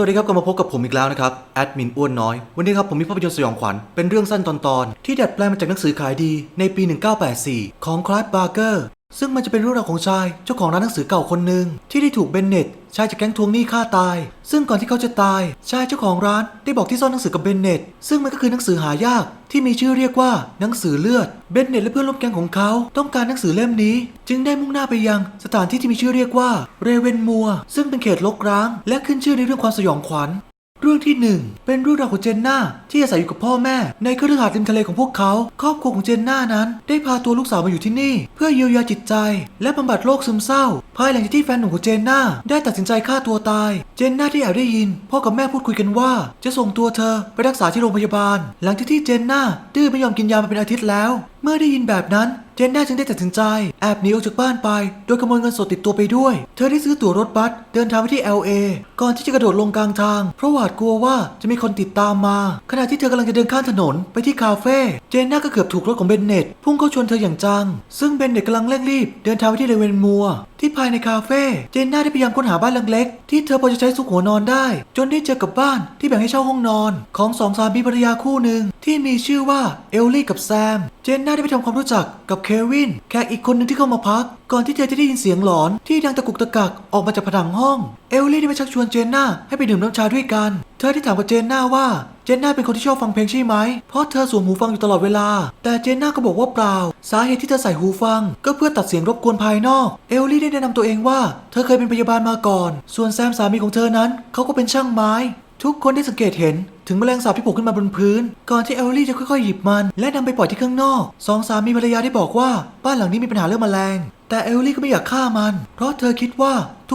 วัสดีครับกลับมาพบกับผมอีกแล้วนะครับ แอดมินอ้วนน้อย วันนี้ครับผมมีภาพยนตร์สยองขวัญ เป็นเรื่องสั้นตอนๆที่ดัดแปลงมาจากหนังสือขายดีในปี 1984 ของคลาร์ดบาร์เกอร์ ซึ่งมันจะเป็นเรื่องราวของชายเจ้าของร้านหนังสือเก่าคนหนึ่งที่ได้ถูกเบนเน็ตชายจากแก๊งทวงหนี้ฆ่าตาย ซึ่งก่อนที่เขาจะตาย ชายเจ้าของร้านได้บอกที่ซ่อนหนังสือกับเบนเน็ตซึ่งมันก็คือหนังสือหายากที่มีชื่อเรียกว่าหนังสือเลือดเบนเน็ตและเพื่อนร่วมแก๊งของเขาต้องการหนังสือเล่มนี้ จึงได้มุ่งหน้าไปยังสถานที่ที่มีชื่อเรียกว่าเรเวนมัวซึ่งเป็นเขตรกร้าง และขึ้นชื่อในเรื่องความสยองขวัญ เรื่องที่หนึ่งเป็นเรื่องราวของเจนน่าที่อาศัยอยู่กับพ่อแม่ ในคฤหาสน์ริมทะเลของพวกเขา ครอบครัวของเจนน่านั้น ได้พาตัวลูกสาวมาอยู่ที่นี่ เพื่อเยียวยาจิตใจ และบำบัดโรคซึมเศร้า ภายหลังจากที่แฟนหนุ่มของเจนน่าได้ตัดสินใจฆ่าตัวตาย เจนน่าที่แอบได้ยิน พ่อกับแม่พูดคุยกันว่า จะส่งตัวเธอไปรักษาที่โรงพยาบาล หลังจากที่เจนน่าดื้อไม่ยอมกินยามาเป็นอาทิตย์แล้ว เมื่อได้ยินแบบนั้น เจนน่าจึงได้ตัดสินใจ แอบหนีออกจากบ้านไป โดยขโมยเงินสดติดตัวไปด้วย เธอได้ซื้อตั๋วรถบัสเดินทางไปที่ LA ก่อนที่จะกระโดดลงกลางทาง เพราะหวาดกลัวว่าจะมีคนติดตามมา ขณะที่เธอกำลังจะเดินข้ามถนนไปที่คาเฟ่เจนน่าก็เกือบถูกรถของเบนเน็ตพุ่งเข้าชนเธออย่างจัง ซึ่งเบนเน็ตกำลังเร่งรีบเดินทางไปที่เลเวนมัว ที่ภายในคาเฟ่เจนน่าได้พยายามค้นหาบ้านหลังเล็ก ที่เธอพอจะใช้สุขหัวนอนได้ จนได้เจอกับบ้านที่แบ่งให้เช่าห้องนอน ของสองสามีภรรยาคู่หนึ่งที่มีชื่อว่าเอลลี่กับแซม เจนน่าได้ไปทำความรู้จักกับเควินแขกอีกคนหนึ่งที่เข้ามาพัก ก่อนที่เธอจะได้ยินเสียงหลอนที่ดังตะกุกตะกักออกมาจากผนังห้อง เอลลี่ได้ไปชักชวนเจนน่าให้ไปดื่มน้ำชาด้วยกัน เธอได้ถามกับเจนน่าว่าเจนน่าเป็นคนที่ชอบฟังเพลงใช่ไหม เพราะเธอสวมหูฟังอยู่ตลอดเวลา แต่เจนน่าก็บอกว่าเปล่า สาเหตุที่เธอใส่หูฟัง ก็เพื่อตัดเสียงรบกวนภายนอก เอลลี่ได้แนะนำตัวเองว่า เธอเคยเป็นพยาบาลมาก่อน ส่วนแซมสามีของเธอนั้น เขาก็เป็นช่างไม้ ทุกคนได้สังเกตเห็นถึงแมลงสาบที่โผล่ขึ้นมาบนพื้น ก่อนที่เอลลี่จะค่อยๆหยิบมัน และนำไปปล่อยที่ข้างนอกสองสามีภรรยาได้บอกว่าบ้านหลังนี้มีปัญหาเรื่องแมลง แต่เอลลี่ก็ไม่อยากฆ่ามัน เพราะเธอคิดว่า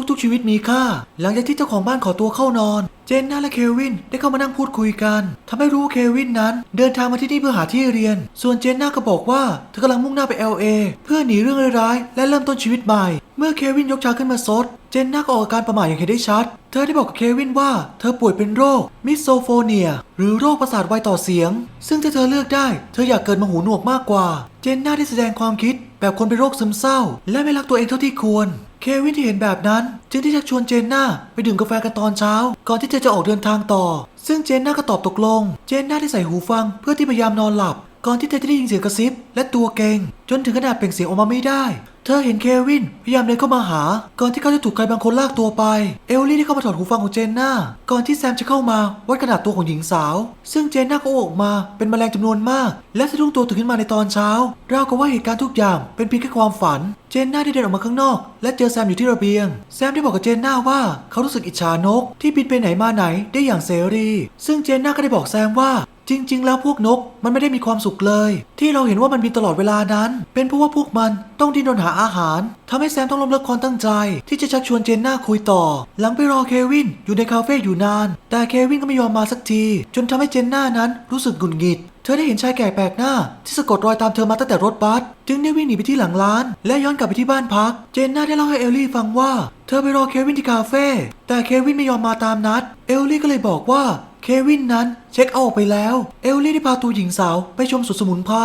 ทุกๆ ชีวิตมีค่า หลังจากที่เจ้าของบ้านขอตัวเข้านอน เจนน่าและเควินได้เข้ามานั่งพูดคุยกันทำให้รู้ว่าเควินนั้น เดินทางมาที่นี่เพื่อหาที่เรียน ส่วนเจนน่าก็บอกว่าเธอกำลังมุ่งหน้าไป LA เพื่อหนีเรื่องร้ายและเริ่มต้นชีวิตใหม่ มื่อเควินยกชาขึ้นมาซด เจนน่าก็ออกอาการประหม่าอย่างเห็นได้ชัด เธอได้บอกกับเควินว่าเธอป่วยเป็นโรคมิโซโฟเนีย หรือโรคประสาทไวต่อเสียง ซึ่งถ้าเธอเลือกได้ เธออยากเกิดมาหูหนวกมากกว่า เจนน่าได้แสดงความคิด แบบคนเป็นโรคซึมเศร้า และไม่รักตัวเองเท่าที่ควร เควินที่เห็นแบบนั้น จึงได้ชักชวนเจนน่าไปดื่มกาแฟกันตอนเช้า ก่อนที่เธอจะออกเดินทางต่อ ซึ่งเจนน่าก็ตอบตกลง เจนน่าได้ใส่หูฟัง เพื่อที่พยายามนอนหลับ ก่อนที่เธอจะได้ยินเสียงกระซิบและตัวเกงจนถึงขนาดเปล่งเสียงออกมาไม่ได้ เธอเห็นเควินพยายามเดินเข้ามาหา ก่อนที่เขาจะถูกใครบางคนลากตัวไป เอลลี่ได้เข้ามาถอดหูฟังของเจนน่า ก่อนที่แซมจะเข้ามาวัดขนาดตัวของหญิงสาว ซึ่งเจนน่าก็ออกมาเป็นแมลงจำนวนมาก และสะดุ้งตัวตื่นขึ้นมาในตอนเช้า ราวกับว่าเหตุการณ์ทุกอย่างเป็นเพียงแค่ความฝัน เจนน่าได้เดินออกมาข้างนอก และเจอแซมอยู่ที่ระเบียง แซมได้บอกกับเจนน่าว่าเขารู้สึกอิจฉานก ที่บินไปไหนมาไหนได้อย่างเสรี ซึ่งเจนน่าก็ได้บอกแซมว่า จริง ๆ แล้วพวกนกมันไม่ได้มีความสุขเลย ที่เราเห็นว่ามันบินตลอดเวลานั้น เป็นเพราะว่าพวกมันต้องดิ้นรนหาอาหารทำให้แซมต้องล้มเลิกความตั้งใจ ที่จะชักชวนเจนน่าคุยต่อ หลังไปรอเควินอยู่ในคาเฟ่อยู่นาน แต่เควินก็ไม่ยอมมาสักที จนทำให้เจนน่านั้นรู้สึกหงุดหงิดเธอได้เห็นชายแก่แปลกหน้า ที่สะกดรอยตามเธอมาตั้งแต่รถบัสจึงได้วิ่งหนีไปที่หลังร้าน และย้อนกลับไปที่บ้านพัก เจนน่าได้เล่าให้เอลลี่ฟังว่า เธอไปรอเควินที่คาเฟ่แต่เควินไม่ยอมมาตามนัด เอลลี่ก็เลยบอกว่า เควินนั้นเช็คเอาท์ไปแล้ว เอลลี่ได้พาตัวหญิงสาวไปชมสวนสมุนไพร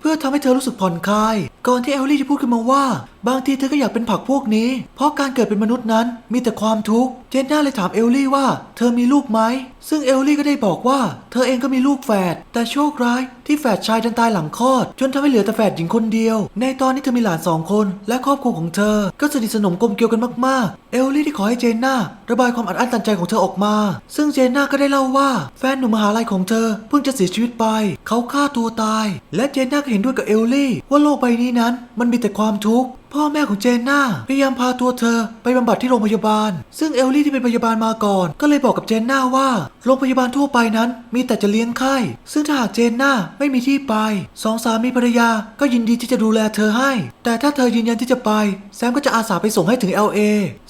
เพื่อทำให้เธอรู้สึกผ่อนคลาย ก่อนที่เอลลี่จะพูดขึ้นมาว่า บางทีเธอก็อยากเป็นผักพวกนี้ เพราะการเกิดเป็นมนุษย์นั้นมีแต่ความทุกข์ เจนน่าเลยถามเอลลี่ว่า เธอมีลูกไหม ซึ่งเอลลี่ก็ได้บอกว่า เธอเองก็มีลูกแฝด แต่โชคร้ายที่แฝดชายดันตายหลังคลอด จนทำให้เหลือแต่แฝดหญิงคนเดียว ในตอนนี้เธอมีหลานสองคน และครอบครัวของเธอ ก็สนิทสนมกลมเกลียวกันมากๆ เอลลี่ได้ขอให้เจนน่าระบายความอัดอั้นตันใจของเธอออกมา ซึ่งเจนน่าก็ได้เล่าว่า แฟนหนุ่มมหาลัยของเธอ เพิ่งจะเสียชีวิตไป เขาฆ่าตัวตาย และเจนน่าก็เห็นด้วยกับเอลลี่ ว่าโลกใบนี้นั้น มันมีแต่ความทุกข์พ่อแม่ของเจนน่าพยายามพาตัวเธอไปบำบัดที่โรงพยาบาล ซึ่งเอลลี่ที่เป็นพยาบาลมาก่อน ก็เลยบอกกับเจนน่าว่าโรงพยาบาลทั่วไปนั้น มีแต่จะเลี้ยงไข้ ซึ่งถ้าหากเจนน่าไม่มีที่ไปสองสามีภรรยาก็ยินดีที่จะดูแลเธอให้ แต่ถ้าเธอยืนยันที่จะไป แซมก็จะอาสาไปส่งให้ถึง LA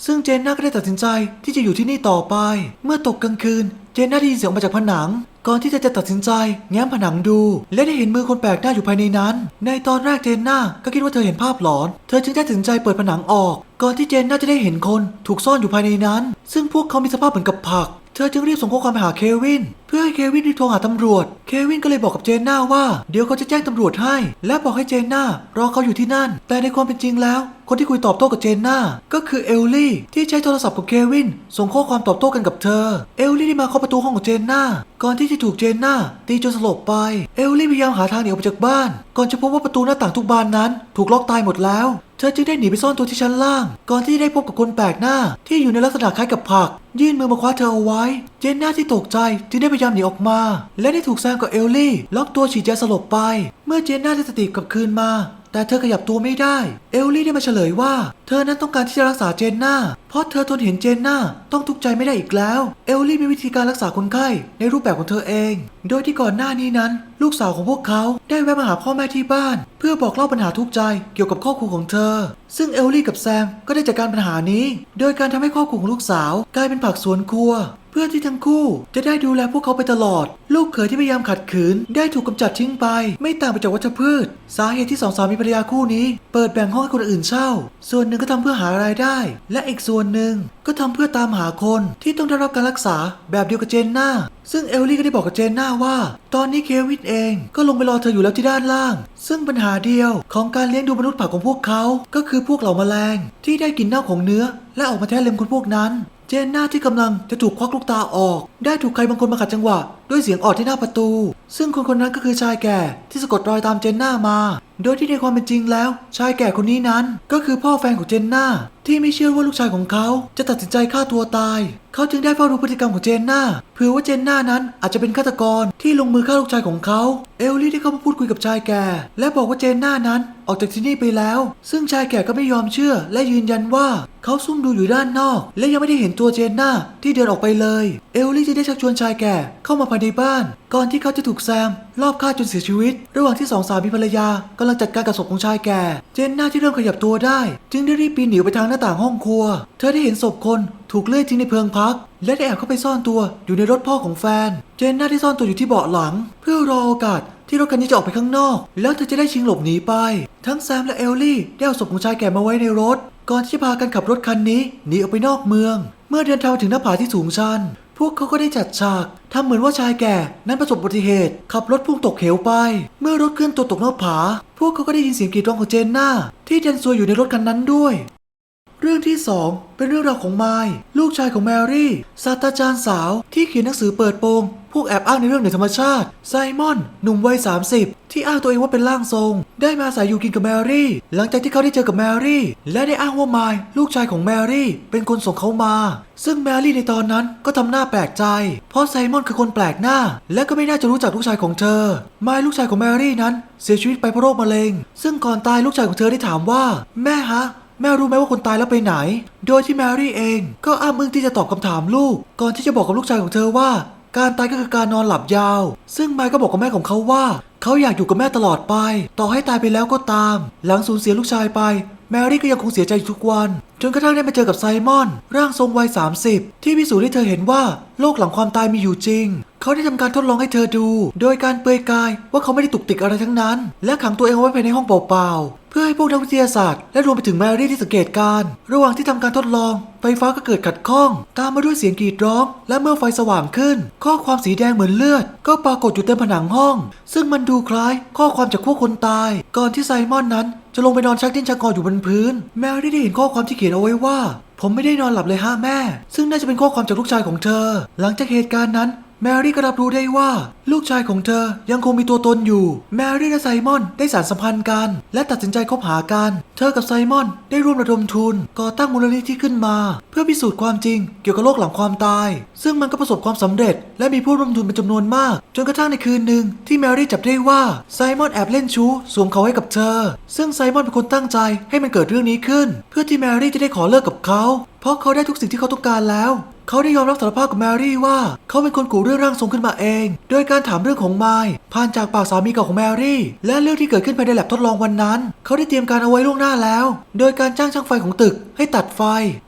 ซึ่งเจนน่าก็ได้ตัดสินใจที่จะอยู่ที่นี่ต่อไป เมื่อตกกลางคืน เจนน่าได้ยินเสียงมาจากผนัง ก่อนที่เธอจะตัดสินใจแง้มผนังดู และได้เห็นมือคนแปลกหน้าอยู่ภายในนั้น ในตอนแรกเจนน่าก็คิดว่าเธอเห็นภาพหลอน เธอจึงได้ตัดสินใจเปิดผนังออก ก่อนที่เจนน่าจะได้เห็นคนถูกซ่อนอยู่ภายในนั้น ซึ่งพวกเขามีสภาพเหมือนกับผัก เธอจึงรีบส่งข้อความไปหาเควิน เพื่อให้เควินรีบโทรหาตำรวจ เควินก็เลยบอกกับเจนน่าว่า เดี๋ยวเขาจะแจ้งตำรวจให้ และบอกให้เจนน่ารอเขาอยู่ที่นั่น แต่ในความเป็นจริงแล้ว คนที่คุยตอบโต้กับเจนน่าก็คือเอลลี่ที่ใช้โทรศัพท์ของเควิน ส่งข้อความตอบโต้กันกับเธอ เอลลี่ได้มาเคาะประตูห้องของเจนน่าก่อนที่จะถูกเจนน่าตีจนสลบไป เอลลี่พยายามหาทางหนีออกไปจากบ้าน ก่อนจะพบว่าประตูหน้าต่างทุกบานนั้น ถูกล็อกตายหมดแล้ว เธอจึงได้หนีไปซ่อนตัวที่ชั้นล่าง ก่อนที่ได้พบกับคนแปลกหน้า ที่อยู่ในลักษณะคล้ายกับผัก ยื่นมือมาคว้าเธอเอาไว้ เจนน่าที่ตกใจจึงได้พยายามหนีออกมา และได้ถูกแซมกับเอลลี่ ล็อกตัวฉีดยาสลบไป เมื่อเจนน่าได้สติกลับคืนมา แต่เธอขยับตัวไม่ได้ เอลลี่ได้มาเฉลยว่า เธอนั้นต้องการที่จะรักษาเจนน่า เพราะเธอทนเห็นเจนน่าต้องทุกข์ใจไม่ได้อีกแล้ว เอลลี่มีวิธีการรักษาคนไข้ในรูปแบบของเธอเอง โดยที่ก่อนหน้านี้นั้น ลูกสาวของพวกเขาได้แวะมาหาพ่อแม่ที่บ้าน เพื่อบอกเล่าปัญหาทุกข์ใจเกี่ยวกับครอบครัวของเธอ ซึ่งเอลลี่กับแซมก็ได้จัดการปัญหานี้ โดยการทำให้ครอบครัวของลูกสาว กลายเป็นผักสวนครัว พื่อที่ทั้งคู่จะได้ดูแลพวกเขาไปตลอด ลูกเขยที่พยายามขัดขืน ได้ถูกกำจัดทิ้งไป ไม่ต่างไปจากวัชพืช สาเหตุที่สองสามีภรรยาคู่นี้ เปิดแบ่งห้องให้คนอื่นเช่า ส่วนหนึ่งก็ทำเพื่อหารายได้ และอีกส่วนหนึ่งก็ทำเพื่อตามหาคนที่ต้องได้รับการรักษาแบบเดียวกับเจนน่าซึ่งเอลลี่ก็ได้บอกกับเจนน่าว่า ตอนนี้เควินเองก็ลงไปรอเธออยู่แล้วที่ด้านล่าง ซึ่งปัญหาเดียวของการเลี้ยงดูมนุษย์ผักของพวกเขา ก็คือพวกเหล่าแมลงที่ได้กินเน่าของเนื้อ และออกมาแทะเล็มคนพวกนั้น เจนหน้าที่กำลังจะถูกควักลูกตาออก ได้ถูกใครบางคนมาขัดจังหวะ ด้วยเสียงออดที่หน้าประตูซึ่งคนคนนั้นก็คือชายแก่ที่สะกดรอยตามเจนน่ามา โดยที่ในความเป็นจริงแล้ว ชายแก่คนนี้นั้น ก็คือพ่อแฟนของเจนน่าที่ไม่เชื่อว่าลูกชายของเขาจะตัดสินใจฆ่าตัวตาย เขาจึงได้เฝ้าดูพฤติกรรมของเจนน่าเผื่อว่าเจนน่านั้นอาจจะเป็นฆาตกรที่ลงมือฆ่าลูกชายของเขา เอลลี่ได้เข้ามาพูดคุยกับชายแก่ และบอกว่าเจนน่านั้นออกจากที่นี่ไปแล้ว ซึ่งชายแก่ก็ไม่ยอมเชื่อ และยืนยันว่าเขาซุ่มดูอยู่ด้านนอก และยังไม่ได้เห็นตัวเจนน่าที่เดินออกไปเลย เอลลี่จะได้ชักชวนชายแก่เข้ามาภายในบ้าน ก่อนที่เขาจะถูกแซมลอบฆ่าจนเสียชีวิต ระหว่างที่สองสามีภรรยากำลังจัดการกับศพของชายแก่ เจนน่าที่เริ่มขยับตัวได้ จึงได้รีบปีนหนีไปทางหน้าต่างห้องครัว เธอได้เห็นศพคนถูกเลื่อยทิ้งในเพิงพัก และได้แอบเข้าไปซ่อนตัวอยู่ในรถพ่อของแฟน เจนน่าที่ซ่อนตัวอยู่ที่เบาะหลัง เพื่อรอโอกาสที่รถคันนี้จะออกไปข้างนอก แล้วเธอจะได้ชิงหลบหนีไป ทั้งแซมและเอลลี่ได้เอาศพของชายแก่มาไว้ในรถ ก่อนที่จะพากันขับรถคันนี้หนีออกไปนอกเมือง เมื่อเดินทางถึงหน้าผาที่สูงชัน พวกเขาก็ได้จัดฉากทำเหมือนว่าชายแก่นั้นประสบอุบัติเหตุ ขับรถพุ่งตกเหวไป เมื่อรถเคลื่อนตัวตกนอกผา พวกเขาก็ได้ยินเสียงกรีดร้องของเจนน่าที่เดนซัวอยู่ในรถคันนั้นด้วย เรื่องที่ 2 เป็นเรื่องราวของไมล์ลูกชายของแมรี่ศาสตราจารย์สาวที่เขียนหนังสือเปิดโปง พวกแอบอ้างในเรื่องเหนือธรรมชาติ ไซมอน หนุ่มวัย 30 ที่อ้างตัวเองว่าเป็นร่างทรง ได้มาอาศัยอยู่กินกับแมรี่ หลังจากที่เขาได้เจอกับแมรี่ และได้อ้างว่าไมล์ลูกชายของแมรี่เป็นคนส่งเขามา ซึ่งแมรี่ในตอนนั้นก็ทำหน้าแปลกใจ เพราะไซมอนคือคนแปลกหน้า และก็ไม่น่าจะรู้จักลูกชายของเธอ ไมล์ลูกชายของแมรี่นั้น เสียชีวิตไปเพราะโรคมะเร็ง ซึ่งก่อนตายลูกชายของเธอได้ถามว่า แม่ฮะ แม่รู้ไหมว่าคนตายแล้วไปไหน โดยที่แมรี่เองก็อ้ามึงที่จะตอบคำถามลูก ก่อนที่จะบอกกับลูกชายของเธอว่า การตายก็คือการนอนหลับยาว ซึ่งไมค์ก็บอกกับแม่ของเขาว่า เขาอยากอยู่กับแม่ตลอดไป ต่อให้ตายไปแล้วก็ตาม หลังสูญเสียลูกชายไป แมรี่ก็ยังคงเสียใจทุกวัน จนกระทั่งได้มาเจอกับไซมอน ร่างทรงวัย 30 ที่พิสูจน์ให้เธอเห็นว่าโลกหลังความตายมีอยู่จริง เขาได้ทำการทดลองให้เธอดู โดยการเปลือยกายว่าเขาไม่ได้ตุกติกอะไรทั้งนั้น และขังตัวเองเอาไว้ภายในห้องเปล่าๆ พื่อให้พวกนักวิทยาศาสตร์ และรวมไปถึงแมรี่ที่สังเกตการณ์ระหว่างที่ทำการทดลอง ไฟฟ้าก็เกิดขัดข้อง ตามมาด้วยเสียงกรีดร้อง และเมื่อไฟสว่างขึ้น ข้อความสีแดงเหมือนเลือด ก็ปรากฏอยู่เต็มผนังห้อง ซึ่งมันดูคล้าย ข้อความจากพวกคนตาย ก่อนที่ไซมอนนั้น จะลงไปนอนชักดิ้นชักงออยู่บนพื้น แมรี่ได้เห็นข้อความที่เขียนเอาไว้ว่าผมไม่ได้นอนหลับเลยฮะแม่ ซึ่งน่าจะเป็นข้อความจากลูกชายของเธอ หลังจากเหตุการณ์นั้น แมรี่ก็รับรู้ได้ว่า ลูกชายของเธอยังคงมีตัวตนอยู่ แมรี่และไซมอนได้สารสัมพันธ์กัน และตัดสินใจคบหากัน เธอกับไซมอนได้ร่วมระดมทุน ก่อตั้งมูลนิธิขึ้นมา เพื่อพิสูจน์ความจริง เกี่ยวกับโลกหลังความตาย ซึ่งมันก็ประสบความสำเร็จ และมีผู้ร่วมทุนเป็นจำนวนมาก จนกระทั่งในคืนหนึ่งที่แมรี่จับได้ว่าไซมอนแอบเล่นชู้สวมเขาให้กับเธอ ซึ่งไซมอนเป็นคนตั้งใจให้มันเกิดเรื่องนี้ขึ้น เพื่อที่แมรี่จะได้ขอเลิกกับเขา เพราะเขาได้ทุกสิ่งที่เขาต้องการแล้ว เขาได้ยอมรับสารภาพกับแมรี่ว่า เขาเป็นคนกู่เรื่องร่างทรงขึ้นมาเอง โดยการถามเรื่องของไมล์ผ่านจากปากสามีเก่าของแมรี่ และเรื่องที่เกิดขึ้นภายในแลบทดลองวันนั้น เขาได้เตรียมการเอาไว้ล่วงหน้าแล้ว โดยการจ้างช่างไฟของตึกให้ตัดไฟ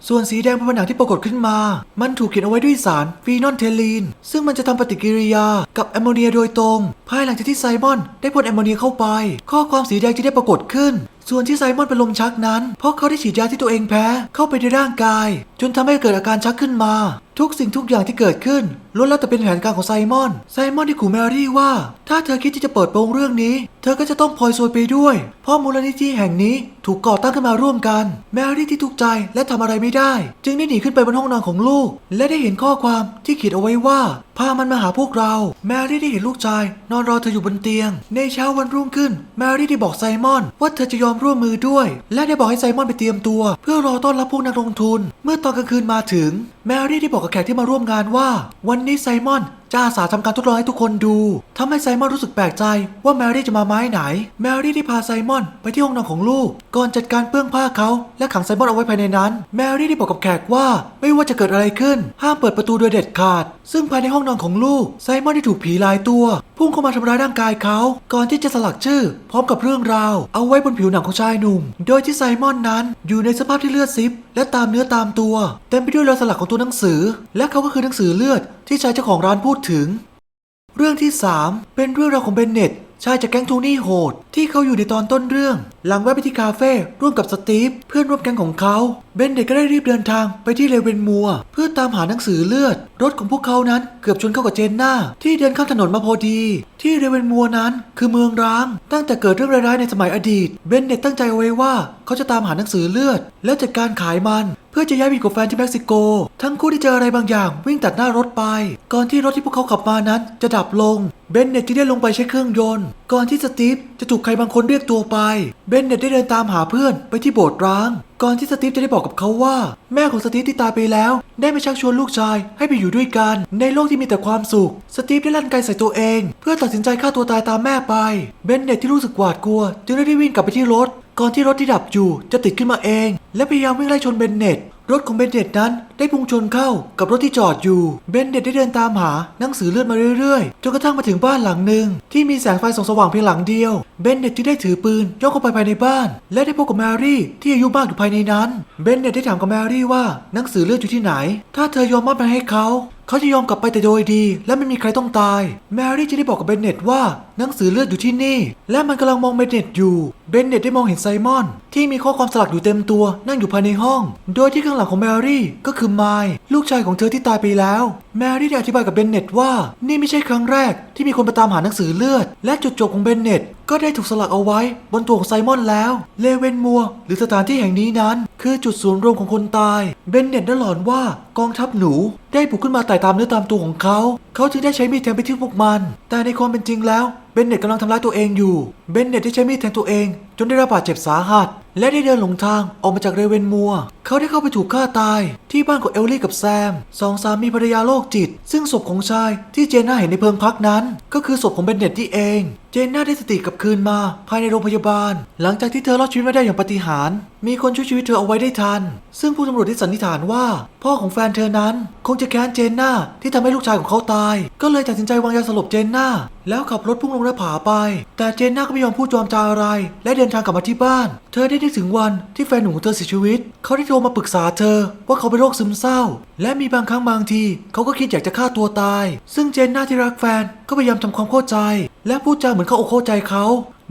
ส่วนสีแดงบนผนังที่ปรากฏขึ้นมา มันถูกเขียนเอาไว้ด้วยสารฟีนอลเทลีน ซึ่งมันจะทำปฏิกิริยากับแอมโมเนียโดยตรง ภายหลังจากที่ไซมอน ได้พ่นแอมโมเนียเข้าไป ข้อความสีแดงจะได้ปรากฏขึ้น ส่วนที่ไซมอนเป็นลมชักนั้น เพราะเขาได้ฉีดยาที่ตัวเองแพ้เข้าไปในร่างกาย จนทำให้เกิดอาการชักขึ้นมา ทุกสิ่งทุกอย่างที่เกิดขึ้น ล้วนแล้วแต่เป็นแผนการของไซมอน ไซมอนที่ขู่แมรี่ว่า ถ้าเธอคิดที่จะเปิดโปงเรื่องนี้ เธอก็จะต้องพลอยซวยไปด้วย เพราะมูลนิธิแห่งนี้ถูกก่อตั้งขึ้นมาร่วมกัน แมรี่ที่ทุกข์ใจและทำอะไรไม่ได้ จึงได้หนีขึ้นไปบนห้องนอนของลูก และได้เห็นข้อความที่เขียนเอาไว้ว่าพามันมาหาพวกเรา แมรี่ได้เห็นลูกชาย นอนรอเธออยู่บนเตียง ในเช้าวันรุ่งขึ้น แมรี่ได้บอกไซมอน ว่าเธอจะยอมร่วมมือด้วย และได้บอกให้ไซมอนไปเตรียมตัว เพื่อรอต้อนรับพวกนักลงทุน เมื่อตอนกลางคืนมาถึง แมรี่ได้บอกกับแขกที่มาร่วมงานว่า วันนี้ไซมอน จะอาสาทำการทดลองให้ทุกคนดูทำให้ไซมอนรู้สึกแปลกใจว่าแมรี่จะมาไม้ไหน แมรี่ได้พาไซมอนไปที่ห้องนอนของลูก ก่อนจัดการเปื้องผ้าเขาและขังไซมอนเอาไว้ภายในนั้น แมรี่ได้บอกกับแขกว่าไม่ว่าจะเกิดอะไรขึ้น ห้ามเปิดประตูโดยเด็ดขาด ซึ่งภายในห้องนอนของลูกไซมอนได้ถูกผีหลายตัว พุ่งเข้ามาทำร้ายร่างกายเขา ก่อนที่จะสลักชื่อ พร้อมกับเรื่องราว เอาไว้บนผิวหนังของชายหนุ่ม โดยที่ไซมอนนั้นอยู่ในสภาพที่เลือดซิบและตามเนื้อตามตัวเต็มไปด้วยรอยสลักของตัวหนังสือ และเขาก็คือหนังสือเลือดที่ชายเจ้าของร้านพูดถึง เรื่องที่ 3 เป็นเรื่องราวของเบนเน็ตชายจากแก๊งทูนี่โหด ที่เขาอยู่ในตอนต้นเรื่อง หลังแวะไปที่คาเฟ่ร่วมกับสตีฟเพื่อนร่วมแก๊งของเขาเบนเน็ตก็ได้รีบเดินทางไปที่เลเวนมัวเพื่อตามหาหนังสือเลือด รถของพวกเขานั้นเกือบชนเข้ากับเจนน่าที่เดินข้ามถนนมาพอดี ที่เลเวนมัวนั้นคือเมืองร้าง ตั้งแต่เกิดเรื่องร้ายๆในสมัยอดีต เบนเน็ตตั้งใจเอาไว้ว่าเขาจะตามหาหนังสือเลือด แล้วจัดการขายมัน เพื่อจะย้ายไปกับแฟนที่เม็กซิโก ทั้งคู่ได้เจออะไรบางอย่าง วิ่งตัดหน้ารถไป ก่อนที่รถที่พวกเขาขับมานั้นจะดับลง เบนเน็ตจึงได้ลงไปใช้เครื่องยนต์ ก่อนที่สตีฟจะถูกรบางคนเรียกตัวไป เบนเน็ตได้เดินตามหาเพื่อนไปที่โบสถ์ร้าง ก่อนที่สตีฟจะได้บอกกับเขาว่า แม่ของสตีฟที่ตายไปแล้ว ได้มาชักชวนลูกชายให้ไปอยู่ด้วยกัน ในโลกที่มีแต่ความสุข สตีฟได้ลั่นไกใส่ตัวเอง เพื่อตัดสินใจฆ่าตัวตายตามแม่ไป เบนเน็ตที่รู้สึกหวาดกลัว จึงได้วิ่งกลับไปที่รถ ก่อนที่รถที่ดับอยู่จะติดขึ้นมาเอง และพยายามวิ่งไล่ชนเบนเน็ต รถของเบนเน็ตนั้นได้พุ่งชนเข้ากับรถที่จอดอยู่ เบนเน็ตได้เดินตามหาหนังสือเลือดมาเรื่อยๆ จนกระทั่งมาถึงบ้านหลังหนึ่งที่มีแสงไฟส่องสว่างเพียงหลังเดียว เบนเน็ตจึงได้ถือปืนย่องเข้าไปภายในบ้าน และได้พบกับแมรี่ที่อายุมากอยู่ภายในนั้น เบนเน็ตได้ถามกับแมรี่ว่าหนังสือเลือดอยู่ที่ไหน ถ้าเธอยอมมอบมันให้เขาเขาจะยอมกลับไปแต่โดยดี และไม่มีใครต้องตาย แมรี่จะได้บอกกับเบนเน็ตว่าหนังสือเลือดอยู่ที่นี่ และมันกำลังมองเบนเน็ตอยู่ เบนเน็ตได้มองเห็นไซมอน ที่มีข้อความสลักอยู่เต็มตัวนั่งอยู่ภายในห้อง โดยที่ข้างหลังของแมรี่ก็คือไมล์ลูกชายของเธอที่ตายไปแล้ว แมรี่ได้อธิบายกับเบนเน็ตว่า นี่ไม่ใช่ครั้งแรกที่มีคนไปตามหาหนังสือเลือด และจุดจบของเบนเน็ตก็ได้ถูกสลักเอาไว้บนตัวของไซมอนแล้ว เลเวนมัวหรือสถานที่แห่งนี้นั้น คือจุดศูนย์รวมของคนตาย เบนเน็ตได้หลอนว่ากองทัพหนู ได้บุกขึ้นมาไต่ตามเนื้อตามตัวของเขา เขาจึงได้ใช้มีดแทงไปที่พวกมัน แต่ในความเป็นจริงแล้ว เบนเน็ตกำลังทำร้ายตัวเองอยู่ เบนเน็ตได้ใช้มีดแทงตัวเอง จนได้รับบาดเจ็บสาหัส และได้เดินหลงทางออกมาจากเรเวนมัว เขาได้เข้าไปถูกฆ่าตาย ที่บ้านของเอลลี่กับแซมสองสามีภรรยาโรคจิต ซึ่งศพของชายที่เจนน่าเห็นในเพิงพักนั้น ก็คือศพของเบนเน็ตที่เอง เจนน่าได้สติกลับคืนมา ภายในโรงพยาบาล หลังจากที่เธอรอดชีวิตมาได้อย่างปาฏิหาริย์มีคนช่วยชีวิตเธอเอาไว้ได้ทัน ซึ่งผู้ตำรวจได้สันนิษฐานว่า พ่อของแฟนเธอนั้น คงจะแค้นเจนน่าที่ทำให้ลูกชายของเขาตาย ก็เลยตัดสินใจวางยาสลบเจนน่าแล้วขับรถพุ่งลงหน้าผาไป แต่เจนน่าก็ไม่ยอมพูดจอมจาอะไร และเดินทางกลับมาที่บ้าน เธอได้นึกถึงวันที่แฟนหนุ่มของเธอเสียชีวิต เขาได้โทรมาปรึกษาเธอ ว่าเขาเป็นโรคซึมเศร้า และมีบางครั้งบางที เขาก็คิดอยากจะฆ่าตัวตาย ซึ่งเจนน่าที่รักแฟนก็พยายามทำความเข้าใจ และพูดจาเหมือนเข้าอกเข้าใจเขา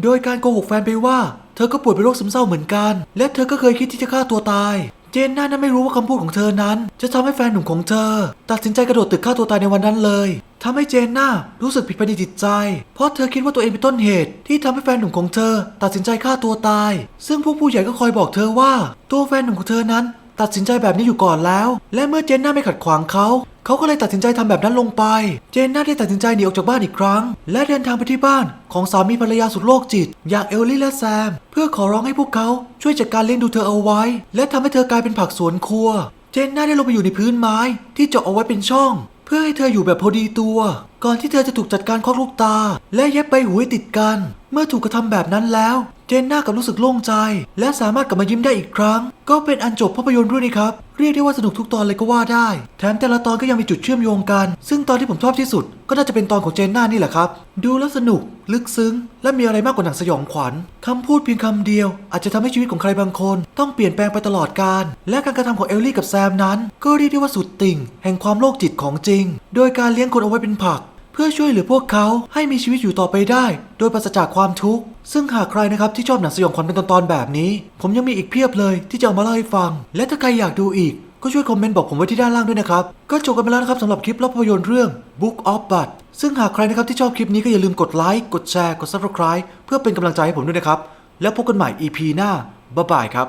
โดยการโกหกแฟนไปว่า เธอก็ป่วยเป็นโรคซึมเศร้าเหมือนกัน และเธอก็เคยคิดที่จะฆ่าตัวตายเจนน่านั้นไม่รู้ว่าคำพูดของเธอนั้น จะทำให้แฟนหนุ่มของเธอ ตัดสินใจกระโดดตึกฆ่าตัวตายในวันนั้นเลย ทำให้เจนน่ารู้สึกผิดภายในจิตใจ เพราะเธอคิดว่าตัวเองเป็นต้นเหตุ ที่ทำให้แฟนหนุ่มของเธอ ตัดสินใจฆ่าตัวตาย ซึ่งพวกผู้ใหญ่ก็คอยบอกเธอว่า ตัวแฟนหนุ่มของเธอนั้น ตัดสินใจแบบนี้อยู่ก่อนแล้ว และเมื่อเจนน่าไม่ขัดขวางเขาเขาก็เลยตัดสินใจทำแบบนั้นลงไป เจนน่าได้ตัดสินใจหนีออกจากบ้านอีกครั้ง และเดินทางไปที่บ้านของสามีภรรยาสุดโรคจิต อย่างเอลลี่และแซม เพื่อขอร้องให้พวกเขาช่วยจัดการเลี้ยงดูเธอเอาไว้ และทำให้เธอกลายเป็นผักสวนครัว เจนน่าได้ลงไปอยู่ในพื้นไม้ที่เจาะเอาไว้เป็นช่อง เพื่อให้เธออยู่แบบพอดีตัว ก่อนที่เธอจะถูกจัดการควักลูกตา และเย็บใบหูให้ติดกัน เมื่อถูกกระทำแบบนั้นแล้ว เจนน่ากับรู้สึกโล่งใจ และสามารถกลับมายิ้มได้อีกครั้ง ก็เป็นอันจบภาพยนตร์เรื่องนี้ครับ เรียกได้ว่าสนุกทุกตอนเลยก็ว่าได้ แถมแต่ละตอนก็ยังมีจุดเชื่อมโยงกัน ซึ่งตอนที่ผมชอบที่สุด ก็น่าจะเป็นตอนของเจนน่านี่แหละครับ ดูแล้วสนุก ลึกซึ้ง และมีอะไรมากกว่าหนังสยองขวัญคำพูดเพียงคำเดียว อาจจะทำให้ชีวิตของใครบางคน ต้องเปลี่ยนแปลงไปตลอดกาลและการกระทำของเอลลี่กับแซมนั้น ก็เรียกได้ว่าสุดติ่ง แห่งความโรคจิตของจริง โดยการเลี้ยงคนเอาไว้เป็นผัก พื่อช่วยเหลือพวกเขาให้มีชีวิตอยู่ต่อไปได้ โดยปราศจากความทุกข์ ซึ่งหากใครนะครับที่ชอบหนังสยองขวัญเป็นตอนๆแบบนี้ ผมยังมีอีกเพียบเลยที่จะเอามาเล่าให้ฟัง และถ้าใครอยากดูอีก ก็ช่วยคอมเมนต์บอกผมไว้ที่ด้านล่างด้วยนะครับ ก็จบกันไปแล้วนะครับสำหรับคลิปภาพยนตร์เรื่อง Book of Bud ซึ่งหากใครนะครับที่ชอบคลิปนี้ก็อย่าลืมกดไลค์กดแชร์กด Subscribe เพื่อเป็นกำลังใจให้ผมด้วยนะครับแล้วพบกันใหม่ EP หน้าบ๊ายบายครับ